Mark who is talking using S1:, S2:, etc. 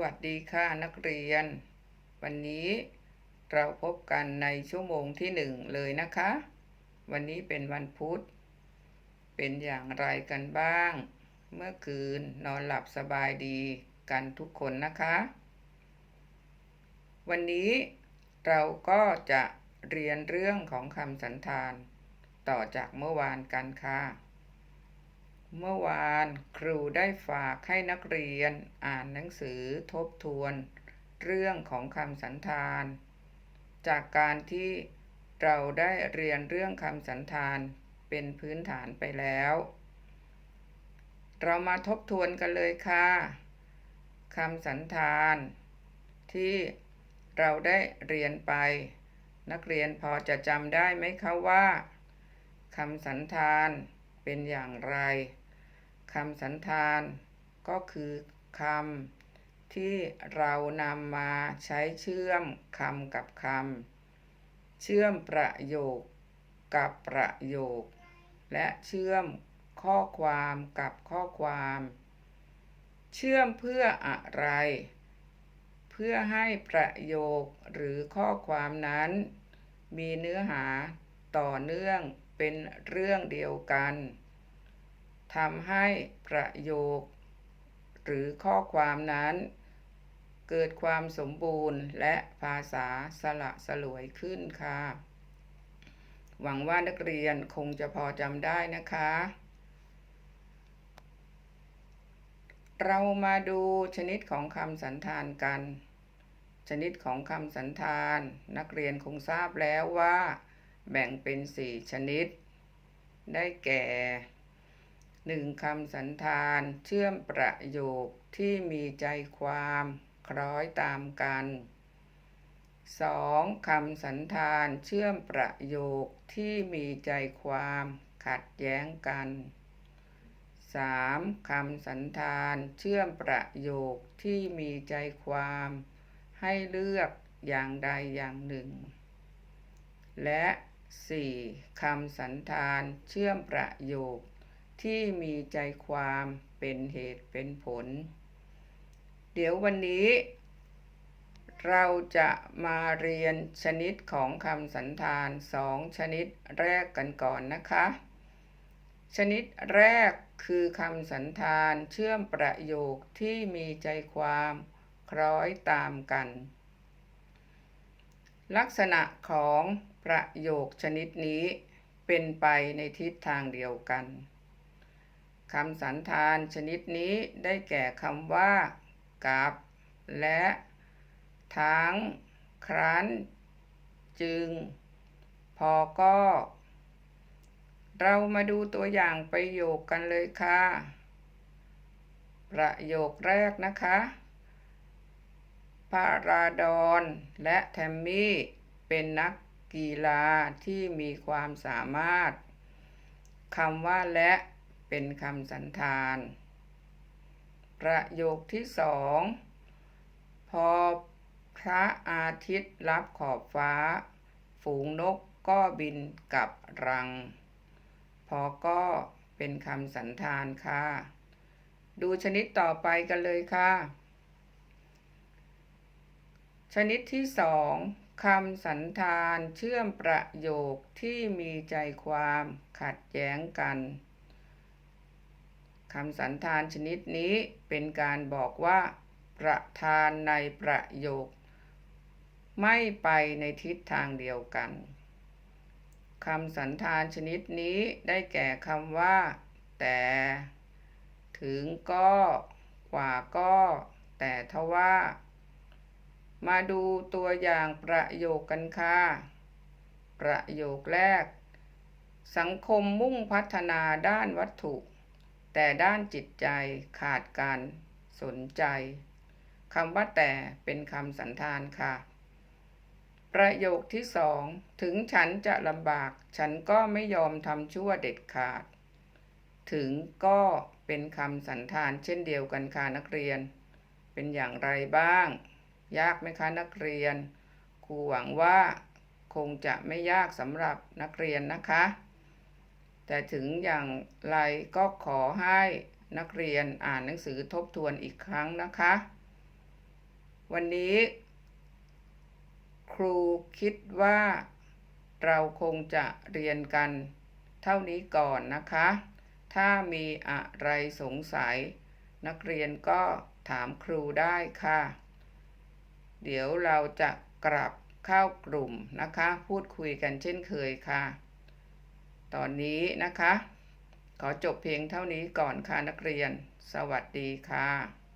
S1: วัสดีค่ะนักเรียน วันนี้เราพบกันในชั่วโมงที่หนึ่งเลยนะคะ วันนี้เป็นวันพุธ เป็นอย่างไรกันบ้าง เมื่อคืนนอนหลับสบายดีกันทุกคนนะคะ วันนี้เราก็จะเรียนเรื่องของคำสันธาน ต่อจากเมื่อวานกันค่ะ เมื่อวานครูได้ฝากให้นักเรียนอ่านหนังสือทบทวน เรื่องของคำสันธาน จากการที่เราได้เรียนเรื่องคำสันธานเป็นพื้นฐานไปแล้ว เรามาทบทวนกันเลยค่ะคำสันธาน ที่เราได้เรียนไป นักเรียนพอจะจำได้ไหมคะว่าคำสันธานเป็นอย่างไร คำสันธานก็คือคำที่เรานำมาใช้เชื่อมคำกับคำเชื่อมประโยคกับประโยค และเชื่อมข้อความกับข้อความ เชื่อมเพื่ออะไร เพื่อให้ประโยคหรือข้อความนั้น มีเนื้อหาต่อเนื่องเป็นเรื่องเดียวกัน ทำให้ประโยค หรือข้อความนั้น เกิดความสมบูรณ์และภาษาสละสลวยขึ้นค่ะ หวังว่านักเรียนคงจะพอจำได้นะคะ เรามาดูชนิดของคำสันธานกัน ชนิดของคำสันธาน นักเรียนคงทราบแล้วว่า แบ่งเป็นสี่ชนิด ได้แก่ หนึ่งคำสันธานเชื่อมประโยคที่มีใจความคล้อยตามกัน 2. คำสันธานเชื่อมประโยคที่มีใจความขัดแย้งกัน 3. คำสันธานเชื่อมประโยคที่มีใจความ ให้เลือกอย่างใดอย่างหนึ่ง และ 4. คำสันธานเชื่อมประโยค ที่มีใจความเป็นเหตุเป็นผล เดี๋ยววันนี้ เราจะมาเรียนชนิดของคำสันธานสองชนิดแรกกันก่อนนะคะ ชนิดแรกคือคำสันธานเชื่อมประโยคที่มีใจความคล้อยตามกัน ลักษณะของประโยคชนิดนี้เป็นไปในทิศทางเดียวกัน คำสันธานชนิดนี้ได้แก่คำว่า กับ และ ทั้ง ครั้น จึง พอก็ เรามาดูตัวอย่างประโยคกันเลยค่ะ ประโยคแรกนะคะพาราดอนและแทมมี่เป็นนักกีฬาที่มีความสามารถคำว่าและ เป็นคำสันธาน ประโยคที่สองพอพระอาทิตย์รับขอบฟ้า ฝูงนกก็บินกับรัง พอก็เป็นคำสันธานค่ะ ดูชนิดต่อไปกันเลยค่ะ ชนิดที่สองคำสันธานเชื่อมประโยคที่มีใจความขัดแย้งกัน คำสันธานชนิดนี้เป็นการบอกว่า ประธานในประโยค ไม่ไปในทิศทางเดียวกันคำสันธานชนิดนี้ได้แก่คำว่า แต่ ถึงก็กว่าก็ แต่ทว่า มาดูตัวอย่างประโยคกันค่ะ ประโยคแรก สังคมมุ่งพัฒนาด้านวัตถุ แต่ด้านจิตใจขาดการสนใจคำว่าแต่เป็นคำสันธานค่ะ ประโยคที่สองถึงฉันจะลำบาก ฉันก็ไม่ยอมทำชั่วเด็ดขาด ถึงก็เป็นคำสันธานเช่นเดียวกันค่ะนักเรียน เป็นอย่างไรบ้าง ยากไหมคะนักเรียนครูหวังว่าคงจะไม่ยากสำหรับนักเรียนนะคะ แต่ถึงอย่างไรก็ขอให้นักเรียนอ่านหนังสือทบทวนอีกครั้งนะคะ วันนี้ ครูคิดว่าเราคงจะเรียนกันเท่านี้ก่อนนะคะ ถ้ามีอะไรสงสัย นักเรียนก็ถามครูได้ค่ะ เดี๋ยวเราจะกลับเข้ากลุ่มนะคะ พูดคุยกันเช่นเคยค่ะ ตอนนี้นะคะ ขอจบเพียงเท่านี้ก่อนค่ะนักเรียน สวัสดีค่ะ